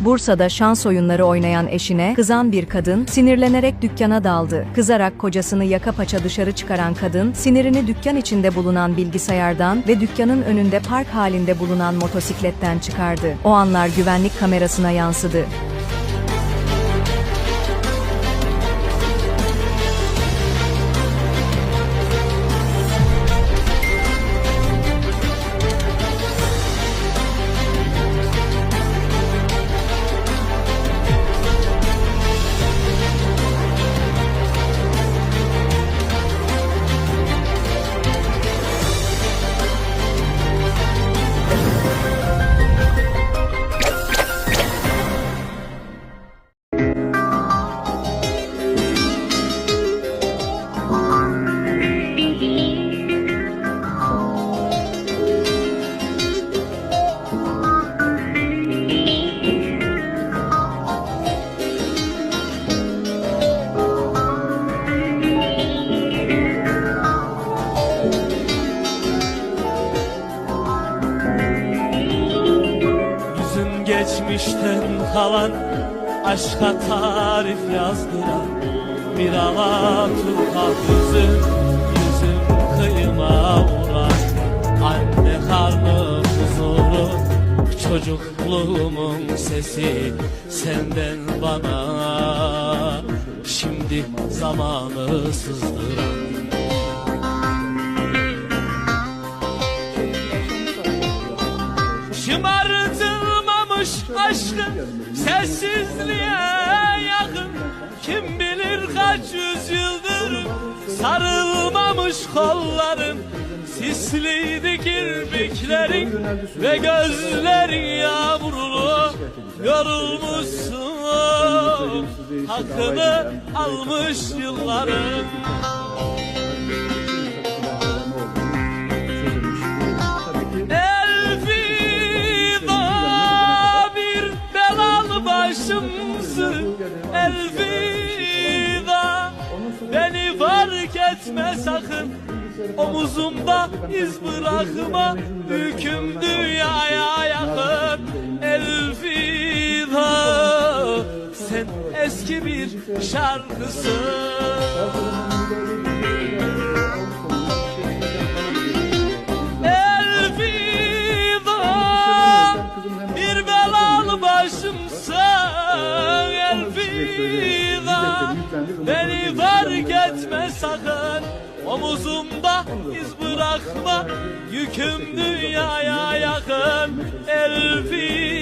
Bursa'da şans oyunları oynayan eşine kızan bir kadın sinirlenerek dükkana daldı. Kızarak kocasını yaka paça dışarı çıkaran kadın sinirini dükkan içinde bulunan bilgisayardan ve dükkanın önünde park halinde bulunan motosikletten çıkardı. O anlar güvenlik kamerasına yansıdı. Geçmişten kalan Aşka tarif yazdıran Bir Alaturka yüzüm Yüzüm kıyıma vuran Anne karnı huzuru. Çocukluğumun sesi Senden bana Şimdi zamanı sızdıran Şımartılmamış aşkın sessizliğe yakın. Kim bilir kaç yüzyıldır sarılmamış kolların Sisliydi kirpiklerin ve gözlerin yağmurlu Yorulmuşsun. Hakkını almış yılların başımsın Elvida beni fark etme sakın Omuzumda iz bırakma. Yüküm dünyaya yakın Elvida Sen eski bir şarkısın. Başımsan Elvida Beni fark etme sakın. Omuzumda iz bırakma Yüküm dünyaya yakın. Elvida